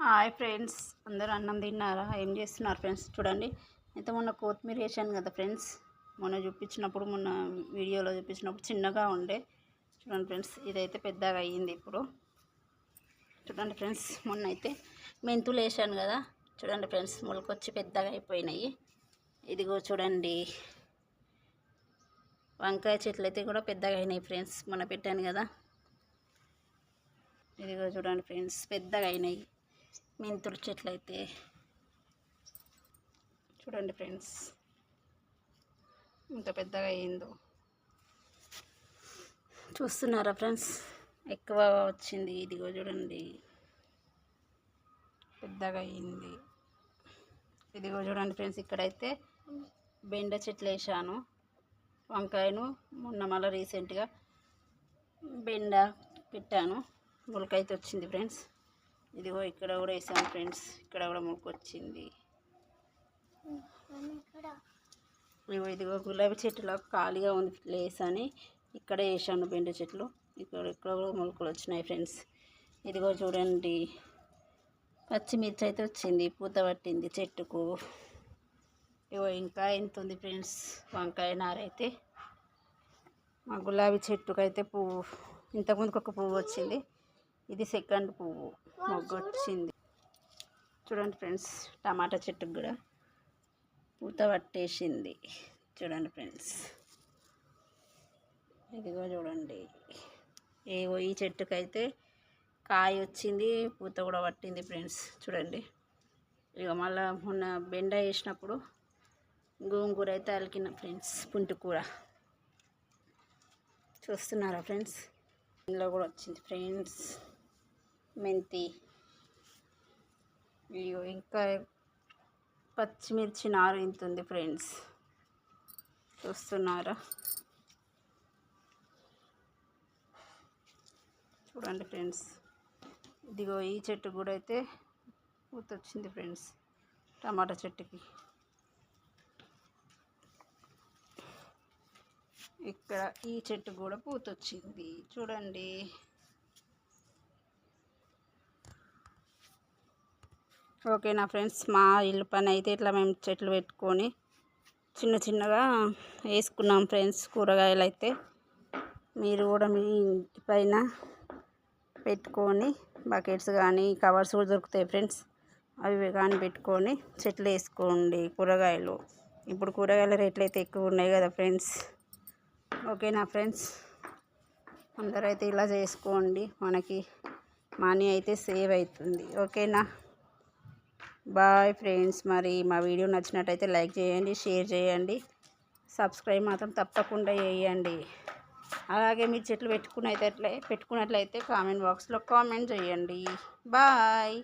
Hi friends అందరూ అన్నం తిన్నారా? ఏం చేస్తున్నారు ఫ్రెండ్స్? చూడండి అయితే మొన్న కొత్తిమీర వేసాను కదా ఫ్రెండ్స్. మొన్న చూపించినప్పుడు మొన్న వీడియోలో చూపించినప్పుడు చిన్నగా ఉండే. చూడండి ఫ్రెండ్స్ ఇదైతే పెద్దగా అయ్యింది ఇప్పుడు. చూడండి ఫ్రెండ్స్ మొన్న అయితే మెంతులు వేసాను కదా. చూడండి ఫ్రెండ్స్ మొలకొచ్చి పెద్దగా అయిపోయినాయి. ఇదిగో చూడండి వంకాయ చెట్లు అయితే కూడా పెద్దగా అయినాయి ఫ్రెండ్స్. మొన్న పెట్టాను కదా. ఇదిగో చూడండి ఫ్రెండ్స్ పెద్దగా అయినాయి. మెంతుల చెట్లు అయితే. చూడండి ఫ్రెండ్స్. ఇంత పెద్దగా అయిందో. చూస్తున్నారా ఫ్రెండ్స్? ఎక్కువ వచ్చింది. ఇదిగో చూడండి. పెద్దగా అయింది. ఇదిగో చూడండి ఫ్రెండ్స్ ఇక్కడైతే బెండ చెట్లు వేసాను వంకాయను మొన్న మళ్ళీ రీసెంట్గా బెండ పెట్టాను. మొలకైతే వచ్చింది ఫ్రెండ్స్. ఇదిగో ఇక్కడ కూడా వేసాను ఫ్రెండ్స్. ఇక్కడ కూడా మొలక వచ్చింది ఇదిగో ఇదిగో గులాబీ చెట్టులో ఖాళీగా ఉంది ప్లేస్ అని ఇక్కడ వేసాను బెండ చెట్లు. ఇక్కడ ఇక్కడ కూడా మొలకలు వచ్చినాయి ఫ్రెండ్స్. ఇదిగో చూడండి. పచ్చిమిర్చి అయితే వచ్చింది పూత పట్టింది చెట్టుకు. ఇగో ఇంకా ఎంత ఉంది ఫ్రెండ్స్? వంకాయ నారైతే మా గులాబీ చెట్టుకు అయితే పువ్వు ఇంతకుముందుకు ఒక పువ్వు వచ్చింది. ఇది సెకండ్ పువ్వు. మొగ్గు వచ్చింది చూడండి ఫ్రెండ్స్ టమాటా చెట్టుకు కూడా పూత పట్టేసింది. చూడండి ఫ్రెండ్స్. ఇదిగో చూడండి. ఏవో ఈ చెట్టుకైతే కాయ వచ్చింది పూత కూడా పట్టింది ఫ్రెండ్స్. చూడండి. ఇక మళ్ళీ మొన్న బెండ వేసినప్పుడు గోంగూర అయితే అలికిన ఫ్రెండ్స్ పుంటికూర చూస్తున్నారా ఫ్రెండ్స్? ఇందులో కూడా వచ్చింది ఫ్రెండ్స్. మెంతి ఇగో ఇంకా పచ్చిమిర్చి నారు ఇంత ఉంది ఫ్రెండ్స్. చూస్తున్నారా? చూడండి ఫ్రెండ్స్. ఇదిగో ఈ చెట్టు కూడా అయితే పూత వచ్చింది ఫ్రెండ్స్ టమాటా చెట్టుకి. ఇక్కడ ఈ చెట్టు కూడా పూత వచ్చింది ఓకే ఓకేనా ఫ్రెండ్స్ మా ఇల్లు పని అయితే ఇట్లా మేము చెట్లు పెట్టుకొని చిన్న చిన్నగా వేసుకున్నాం ఫ్రెండ్స్ కూరగాయలు అయితే. మీరు కూడా మీ ఇంటి పైన పెట్టుకొని బకెట్స్ కానీ కవర్స్ కూడా దొరుకుతాయి ఫ్రెండ్స్. అవి కానీ పెట్టుకొని చెట్లు వేసుకోండి కూరగాయలు. ఇప్పుడు కూరగాయల రేట్లు అయితే ఎక్కువ ఉన్నాయి కదా ఫ్రెండ్స్. ఓకేనా ఫ్రెండ్స్ అందరూ అయితే ఇలా చేసుకోండి. మనకి మనీ అయితే సేవ్ అవుతుంది. ఓకేనా బాయ్ ఫ్రెండ్స్. మరి మా వీడియో నచ్చినట్టయితే లైక్ చేయండి షేర్ చేయండి. సబ్స్క్రైబ్ మాత్రం తప్పకుండా చేయండి. అలాగే మీరు చెట్లు పెట్టుకున్నట్లయితే పెట్టుకున్నట్లయితే కామెంట్ బాక్స్లో కామెంట్ చేయండి. బాయ్.